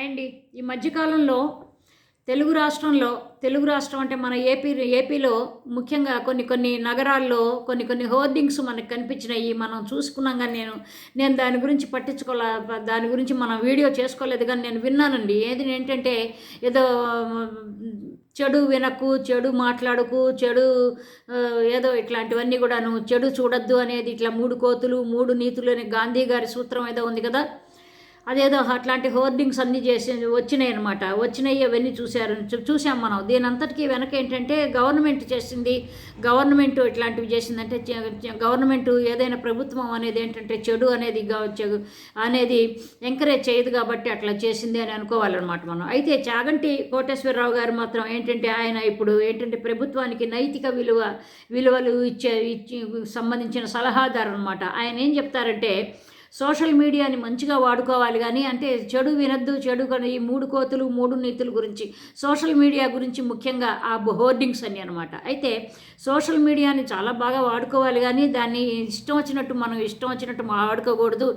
And. ఈ మధ్యకాలంలో తెలుగు రాష్ట్రంలో తెలుగు రాష్ట్రం అంటే మన ఏపీ ఏపీలో ముఖ్యంగా కొన్ని కొన్ని నగరాల్లో కొన్ని కొన్ని హోర్డింగ్స్ మనకు కనిపించినాయి. మనం చూసుకున్నాం కానీ నేను నేను దాని గురించి పట్టించుకోలే దాని గురించి మనం వీడియో చేసుకోలేదు కానీ నేను విన్నానండి. ఏది ఏంటంటే ఏదో చెడు వినకు చెడు మాట్లాడకు చెడు ఏదో ఇట్లాంటివన్నీ కూడాను చెడు చూడొద్దు అనేది ఇట్లా మూడు కోతులు మూడు నీతులు అనే గాంధీ గారి సూత్రం ఏదో ఉంది కదా? అదేదో అట్లాంటి హోర్డింగ్స్ అన్నీ చేసి వచ్చినాయి అనమాట వచ్చినాయి అవన్నీ చూశారు. చూ- చూసాం మనం. దీని అంతటికీ వెనక ఏంటంటే గవర్నమెంట్ చేసింది. గవర్నమెంట్ ఇట్లాంటివి చేసిందంటే గవర్నమెంట్ ఏదైనా ప్రభుత్వం అనేది ఏంటంటే చెడు అనేది అనేది ఎంకరేజ్ చేయదు కాబట్టి అట్లా చేసింది అని అనుకోవాలన్నమాట మనం. అయితే చాగంటి కోటేశ్వరరావు గారు మాత్రం ఏంటంటే ఆయన ఇప్పుడు ఏంటంటే ప్రభుత్వానికి నైతిక విలువ విలువలు ఇచ్చే ఇచ్చి సంబంధించిన సలహాదారు అనమాట ఆయన ఏం చెప్తారంటే సోషల్ మీడియాని మంచిగా వాడుకోవాలి కానీ అంటే చెడు వినద్దు చెడు కానీ ఈ మూడు కోతులు మూడు నీతుల గురించి సోషల్ మీడియా గురించి ముఖ్యంగా ఆ హోర్డింగ్స్ అని అనమాట అయితే సోషల్ మీడియాని చాలా బాగా వాడుకోవాలి కానీ దాన్ని ఇష్టం వచ్చినట్టు మనం ఇష్టం వచ్చినట్టు వాడుకోకూడదు.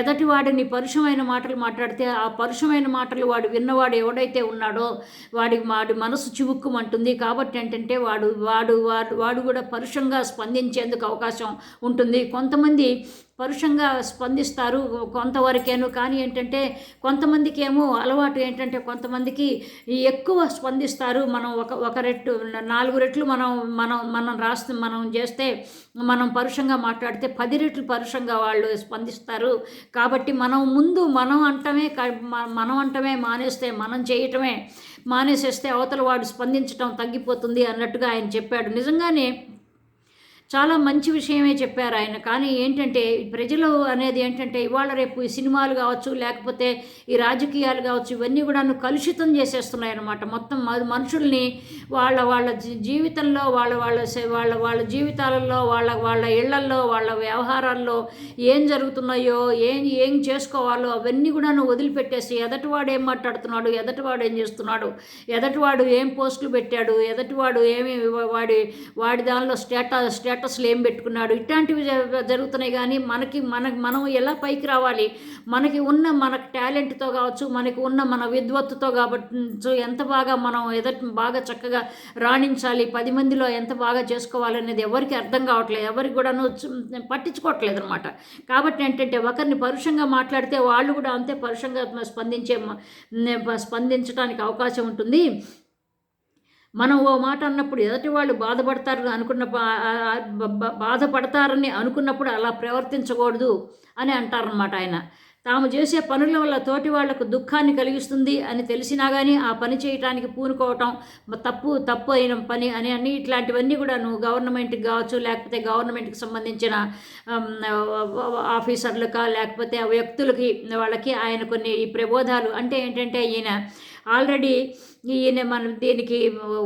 ఎదటి వాడిని పరుషమైన మాటలు మాట్లాడితే ఆ పరుషమైన మాటలు వాడు విన్నవాడు ఎవడైతే ఉన్నాడో వాడి వాడి మనసు చివుక్కుమంటుంది. కాబట్టి ఏంటంటే వాడు వాడు వాడు వాడు కూడా పరుషంగా స్పందించేందుకు అవకాశం ఉంటుంది. కొంతమంది పరుషంగా స్పందిస్తారు. కొంతవరకేను కానీ ఏంటంటే కొంతమందికి ఏమో అలవాటు ఏంటంటే కొంతమందికి ఎక్కువ స్పందిస్తారు. మనం ఒక ఒక రెట్టు నాలుగు రెట్లు మనం మనం మనం రాస్తు మనం చేస్తే మనం పరుషంగా మాట్లాడితే పది రెట్లు పరుషంగా వాళ్ళు స్పందిస్తారు. కాబట్టి మనం ముందు మనం అంటమే మనం అంటమే మానేస్తే మనం చేయటమే మానేసేస్తే అవతల వాడు స్పందించటం తగ్గిపోతుంది అన్నట్టుగా ఆయన చెప్పాడు. నిజంగానే చాలా మంచి విషయమే చెప్పారు ఆయన. కానీ ఏంటంటే ప్రజలు అనేది ఏంటంటే ఇవాళ రేపు ఈ సినిమాలు కావచ్చు లేకపోతే ఈ రాజకీయాలు కావచ్చు ఇవన్నీ కూడా కలుషితం చేసేస్తున్నాయి అన్నమాట మొత్తం మనుషుల్ని వాళ్ళ వాళ్ళ జీవితంలో వాళ్ళ వాళ్ళ వాళ్ళ వాళ్ళ జీవితాలలో వాళ్ళ వాళ్ళ ఇళ్ళల్లో వాళ్ళ వ్యవహారాల్లో ఏం జరుగుతున్నాయో ఏం ఏం చేసుకోవాలో అవన్నీ కూడా వదిలిపెట్టేసి ఎదటివాడు ఏం మాట్లాడుతున్నాడు ఎదటివాడు ఏం చేస్తున్నాడు ఎదటివాడు ఏం పోస్టులు పెట్టాడు ఎదటివాడు ఏమి వాడి వాడి దానిలో స్టేటస్ స్టేటస్లు ఏం పెట్టుకున్నాడు? ఇట్లాంటివి జరుగుతున్నాయి కానీ మనకి మన మనం ఎలా పైకి రావాలి? మనకి ఉన్న మన టాలెంట్తో కావచ్చు మనకి ఉన్న మన విద్వత్తుతో కాబట్టి ఎంత బాగా మనం ఎదటి బాగా చక్కగా రాణించాలి పది మందిలో ఎంత బాగా చేసుకోవాలనేది ఎవరికి అర్థం కావట్లేదు. ఎవరికి కూడాను పట్టించుకోవట్లేదు అనమాట కాబట్టి ఏంటంటే ఒకరిని పరుషంగా మాట్లాడితే వాళ్ళు కూడా అంతే పరుషంగా స్పందించే స్పందించడానికి అవకాశం ఉంటుంది. మనం ఓ మాట అన్నప్పుడు ఎదుటి వాళ్ళు బాధపడతారు అనుకున్న బా- బాధపడతారని అనుకున్నప్పుడు అలా ప్రవర్తించకూడదు అని అంటారనమాట ఆయన. తాము చేసే పనుల వల్ల తోటి వాళ్ళకు దుఃఖాన్ని కలిగిస్తుంది అని తెలిసినా కానీ ఆ పని చేయటానికి పూనుకోవటం తప్పు తప్పు అయిన పని అని అన్ని ఇట్లాంటివన్నీ కూడా నువ్వు గవర్నమెంట్కి కావచ్చు లేకపోతే గవర్నమెంట్కి సంబంధించిన ఆఫీసర్లకా లేకపోతే ఆ వ్యక్తులకి వాళ్ళకి ఆయన కొన్ని ఈ ప్రబోధాలు అంటే ఏంటంటే ఈయన ఆల్రెడీ ఈయన మనం దీనికి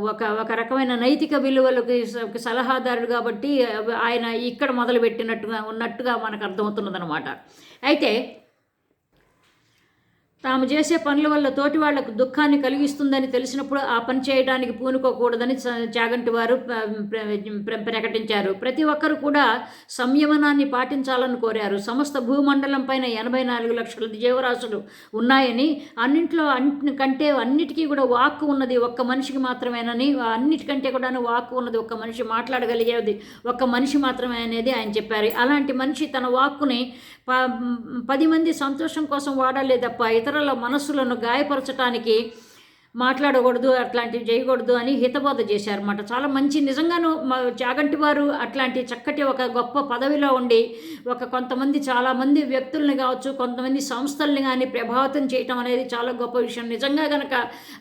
ఒక ఒక రకమైన నైతిక విలువలకి సలహాదారుడు కాబట్టి ఆయన ఇక్కడ మొదలుపెట్టినట్టుగా ఉన్నట్టుగా మనకు అర్థమవుతున్నదనమాట అయితే తాము చేసే పనుల వల్ల తోటి వాళ్ళకు దుఃఖాన్ని కలిగిస్తుందని తెలిసినప్పుడు ఆ పని చేయడానికి పూనుకోకూడదని చ- చాగంటి వారు ప్రకటించారు. ప్రతి ఒక్కరు కూడా సంయమనాన్ని పాటించాలని కోరారు. సమస్త భూమండలం పైన ఎనభై నాలుగు లక్షల జీవరాశులు ఉన్నాయని అన్నింట్లో అన్ని కంటే అన్నిటికీ కూడా వాక్కు ఉన్నది ఒక్క మనిషికి మాత్రమేనని అన్నిటికంటే కూడా వాక్కు ఉన్నది ఒక్క మనిషి మాట్లాడగలిగేది ఒక్క మనిషి మాత్రమే అనేది ఆయన చెప్పారు. అలాంటి మనిషి తన వాక్కుని ప పది మంది సంతోషం కోసం వాడాలి తప్ప ఇతరుల మనస్సులను గాయపరచటానికి మాట్లాడకూడదు అట్లాంటివి చేయకూడదు అని హితబోధ చేశారన్నమాట. చాలా మంచి నిజంగాను చాగంటి వారు అట్లాంటి చక్కటి ఒక గొప్ప పదవిలో ఉండి ఒక కొంతమంది చాలామంది వ్యక్తుల్ని కావచ్చు కొంతమంది సంస్థల్ని కానీ ప్రభావితం చేయటం అనేది చాలా గొప్ప విషయం. నిజంగా కనుక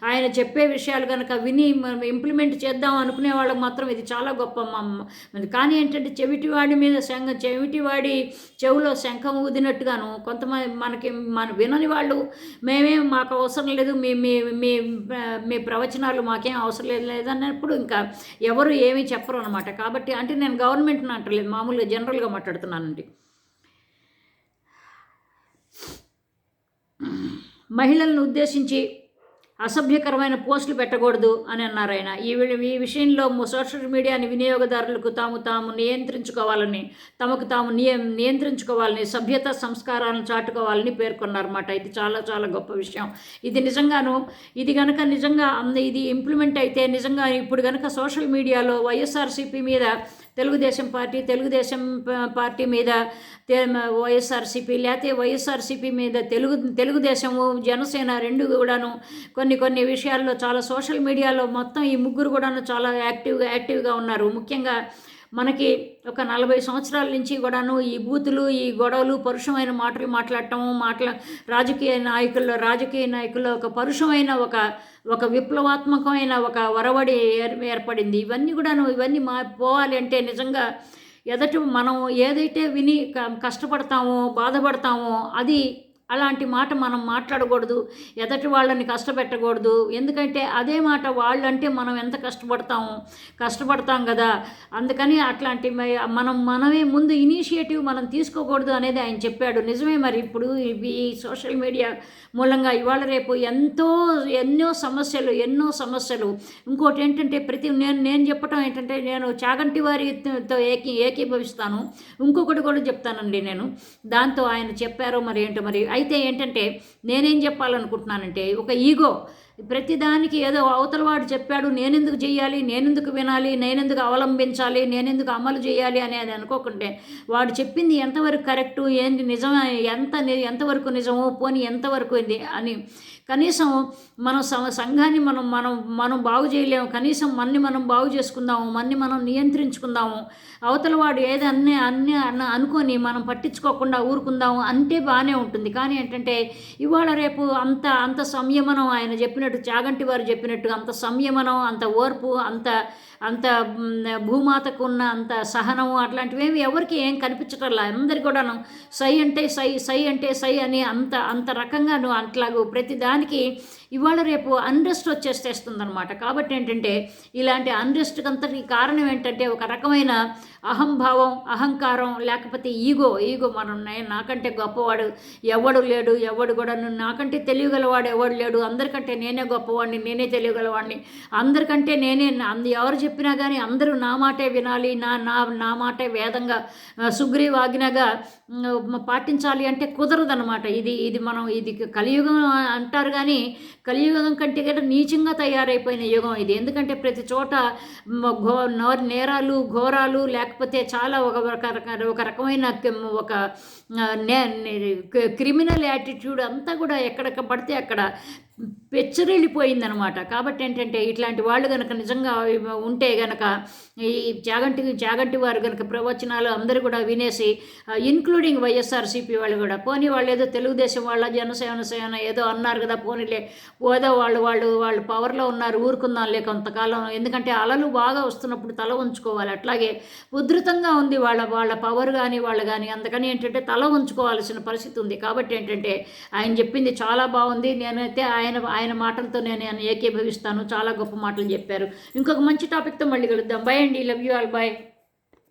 ఆయన చెప్పే విషయాలు కనుక విని మనం ఇంప్లిమెంట్ చేద్దాం అనుకునే వాళ్ళకి మాత్రం ఇది చాలా గొప్ప కానీ ఏంటంటే చెవిటివాడి మీద శంఖ చెవిటివాడి చెవిలో శంఖం ఊదినట్టుగాను కొంతమంది మనకి మన వినని వాళ్ళు మేమేం మాకు అవసరం లేదు మీ మీ మీ మీ ప్రవచనాలు మాకేం అవసరం లేదు లేదన్నప్పుడు ఇంకా ఎవరు ఏమీ చెప్పరు అనమాట కాబట్టి అంటే నేను గవర్నమెంట్ని అంటలేదు మామూలుగా జనరల్గా మాట్లాడుతున్నానండి. మహిళలను ఉద్దేశించి అసభ్యకరమైన పోస్టులు పెట్టకూడదు అని అన్నారు ఆయన. ఈ ఈ విషయంలో సోషల్ మీడియాని వినియోగదారులకు తాము తాము నియంత్రించుకోవాలని తమకు తాము నియ నియంత్రించుకోవాలని సభ్యత సంస్కారాలను చాటుకోవాలని పేర్కొన్నారన్నమాట ఇది చాలా చాలా గొప్ప విషయం. ఇది నిజంగాను ఇది కనుక నిజంగా ఇది ఇంప్లిమెంట్ అయితే నిజంగా ఇప్పుడు కనుక సోషల్ మీడియాలో వైఎస్ఆర్సీపీ మీద తెలుగుదేశం పార్టీ తెలుగుదేశం పార్టీ మీద వైఎస్ఆర్సీపీ లేకపోతే వైఎస్ఆర్సీపీ మీద తెలుగు తెలుగుదేశము జనసేన రెండు కూడాను కొన్ని కొన్ని విషయాల్లో చాలా సోషల్ మీడియాలో మొత్తం ఈ ముగ్గురు కూడాను చాలా యాక్టివ్గా యాక్టివ్గా ఉన్నారు. ముఖ్యంగా మనకి ఒక నలభై సంవత్సరాల నుంచి కూడాను ఈ బూతులు ఈ గొడవలు పరుషమైన మాటలు మాట్లాడటం మాట్లా రాజకీయ నాయకుల్లో రాజకీయ నాయకుల్లో ఒక పరుషమైన ఒక ఒక విప్లవాత్మకమైన ఒక వరవడి ఏర్ ఏర్పడింది. ఇవన్నీ కూడాను ఇవన్నీ మా పోవాలి అంటే నిజంగా ఎదటి మనం ఏదైతే విని క- కష్టపడతామో బాధపడతామో అది అలాంటి మాట మనం మాట్లాడకూడదు ఎదటి వాళ్ళని కష్టపెట్టకూడదు. ఎందుకంటే అదే మాట వాళ్ళంటే మనం ఎంత కష్టపడతాము? కష్టపడతాం కదా. అందుకని అట్లాంటి మనం మనమే ముందు ఇనిషియేటివ్ మనం తీసుకోకూడదు అనేది ఆయన చెప్పాడు. నిజమే మరి ఇప్పుడు ఇవి ఈ సోషల్ మీడియా మూలంగా ఇవాళ రేపు ఎంతో ఎన్నో సమస్యలు ఎన్నో సమస్యలు. ఇంకోటి ఏంటంటే ప్రతి నేను నేను చెప్పటం ఏంటంటే నేను చాగంటి వారితో ఏకీ ఏకీభవిస్తాను. ఇంకొకటి కూడా చెప్తానండి నేను. దాంతో ఆయన చెప్పారో మరి ఏంటో మరి అయితే ఏంటంటే నేనేం చెప్పాలనుకుంటున్నానంటే ఒక ఈగో. ప్రతిదానికి ఏదో అవతల వాడు చెప్పాడు నేనెందుకు చేయాలి నేనెందుకు వినాలి నేనెందుకు అవలంబించాలి నేనెందుకు అమలు చేయాలి అనేది అనుకోకుంటే వాడు చెప్పింది ఎంతవరకు కరెక్టు ఏంటి నిజం ఎంత ఎంతవరకు నిజమో పోని ఎంతవరకు ఇది అని కనీసం మనం సంఘాన్ని మనం మనం మనం బాగు చేయలేము. కనీసం మన్ని మనం బాగు చేసుకుందాము మన్ని మనం నియంత్రించుకుందాము. అవతల వాడు ఏది అన్నీ అన్నీ అన్న అనుకొని మనం పట్టించుకోకుండా ఊరుకుందాము అంటే బాగానే ఉంటుంది. కానీ ఏంటంటే ఇవాళ రేపు అంత అంత సంయమనం ఆయన చెప్పినట్టు చాగంటి వారు చెప్పినట్టు అంత సంయమనం అంత ఓర్పు అంత అంత భూమాతకు ఉన్న అంత సహనం అట్లాంటివి ఏమి ఎవరికి ఏం కనిపించటంలా? అందరికి కూడాను సై అంటే సై సై అంటే సై అని అంత అంత రకంగా నువ్వు అట్లాగూ ప్రతి దానికి ఇవాళ రేపు అన్రెస్ట్ వచ్చేసేస్తుందనమాట కాబట్టి ఏంటంటే ఇలాంటి అన్రెస్ట్కి అంతటి కారణం ఏంటంటే ఒక రకమైన అహంభావం అహంకారం లేకపోతే ఈగో ఈగో మనం నాకంటే గొప్పవాడు ఎవడు లేడు ఎవడు కూడా నువ్వు నాకంటే తెలియగలవాడు ఎవడు లేడు అందరికంటే నేనే గొప్పవాడిని నేనే తెలియగలవాడిని అందరికంటే నేనే అంద ఎవరు చెప్పినా కానీ అందరూ నా మాటే వినాలి నా నా నా మాటే వేదంగా ఆ, సుగ్రీవాజ్ఞగా పాటించాలి అంటే కుదరదనమాట ఇది ఇది మనం ఇది కలియుగం అంటారు కానీ కలియుగం కంటే కూడా నీచంగా తయారైపోయిన యుగం ఇది. ఎందుకంటే ప్రతి చోట ఘో నేరాలు ఘోరాలు లేకపోతే చాలా ఒక ఒక రక- ఒక రకమైన ఒక క్రిమినల్ యాటిట్యూడ్ అంతా కూడా ఎక్కడ పడితే అక్కడ పెచ్చరిల్లిపోయిందనమాట. కాబట్టి ఏంటంటే ఇట్లాంటి వాళ్ళు కనుక నిజంగా ఉంటే గనక ఈ చాగంటి జాగంటి వారు కనుక ప్రవచనాలు అందరూ కూడా వినేసి ఇన్క్లూడింగ్ వైఎస్ఆర్సీపీ వాళ్ళు కూడా పోనీ వాళ్ళు ఏదో తెలుగుదేశం వాళ్ళ జనసేన సేన ఏదో అన్నారు కదా పోనీలే ఏదో వాళ్ళు వాళ్ళు వాళ్ళు పవర్లో ఉన్నారు ఊరుకుందాంలే కొంతకాలం. ఎందుకంటే అలలు బాగా వస్తున్నప్పుడు తల ఉంచుకోవాలి అట్లాగే ఉధృతంగా ఉంది వాళ్ళ వాళ్ళ పవర్ కానీ వాళ్ళు కానీ అందుకని ఏంటంటే తల ఉంచుకోవాల్సిన పరిస్థితి ఉంది. కాబట్టి ఏంటంటే ఆయన చెప్పింది చాలా బాగుంది. నేనైతే ఆయన ఆయన ఆయన మాటలతో నేను ఏకీభవిస్తాను. చాలా గొప్ప మాటలు చెప్పారు. ఇంకొక మంచి టాపిక్తో మళ్ళీ కలుద్దాం. బై అండి. Love you all bye